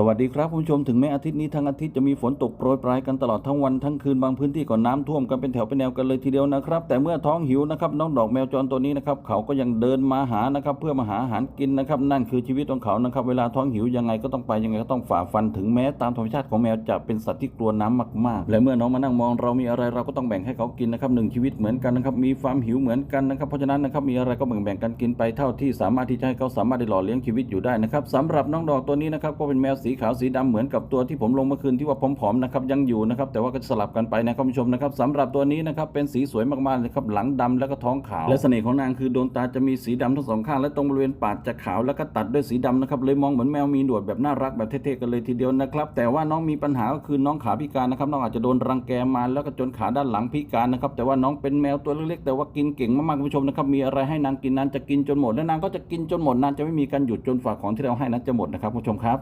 สวัสดีครับคุณผู้ชมถึงแม้อาทิตย์นี้ทั้งอาทิตย์จะมีฝนตกโปรยปลายกันตลอดทั้งวันทั้งคืนบางพื้นที่ก็น้ำท่วมกันเป็นแถวเป็นแนวกันเลยทีเดียวนะครับ แต่เมื่อท้องหิวนะครับน้องดอกแมวจรตัวนี้นะครับเขาก็ยังเดินมาหานะครับเพื่อมาหาอาหารกินนะครับนั่นคือชีวิตของเขานะครับเวลาท้องหิวยังไงก็ต้องไปยังไงก็ต้องฝ่าฟันถึงแม้ตามธรรมชาติของแมวจะเป็นสัตว์ที่กลัวน้ำมากๆ และเมื่อน้องมานั่งมองเรามีอะไรเราก็ต้องแบ่งให้เขากินนะครับหนึ่งชีวิตเหมือนกันนะครับมีความหิวเหมือนกันนะครับเพราะฉะนั้นนะครับมีอะไรก็แบ่งแบ่งกันกินไปเท่าที่สามารถที่จะให้เขาสามารถได้หล่อเลี้ยงชีวิตอยู่ได้นะครับสำหรับน้องดอกตัวนี้นะครับก็เป็นแมวสีีขาวสีดำเหมือนกับตัวที่ผมลงเมื่อคืนที่ว่าผอมๆนะครับยังอยู่นะครับแต่ว่าก็สลับกันไปนะครับคุณผู้ชมนะครับสำหรับตัวนี้นะครับเป็นสีสวยมากๆเลยครับหลังดำแล้วก็ท้องขาว และเสน่ห์ของนางคือดวงตาจะมีสีดำทั้งสองข้างและตรงบริเวณปากจะขาวแล้วก็ตัดด้วยสีดำนะครับเลยมองเหมือนแมวมีหนวดแบบน่ารักแบบเท่ๆกันเลยทีเดียวนะครับแต่ว่าน้องมีปัญหาก็คือน้องขาพิการนะครับน้องอาจจะโดนรังแกมาแล้วก็จนขาด้านหลังพิการนะครับแต่ว่าน้องเป็นแมวตัวเล็กๆแต่ว่ากินเก่งมากๆคุณผู้ชมนะครับมีอะไรให้นางกินนางจะกินจนหมดและนางก็จะกินจนหมดนางจะไม่มีการหยุดจนฝากของที่เราให้นั้นจะหมดนะครับผู้ชมครับ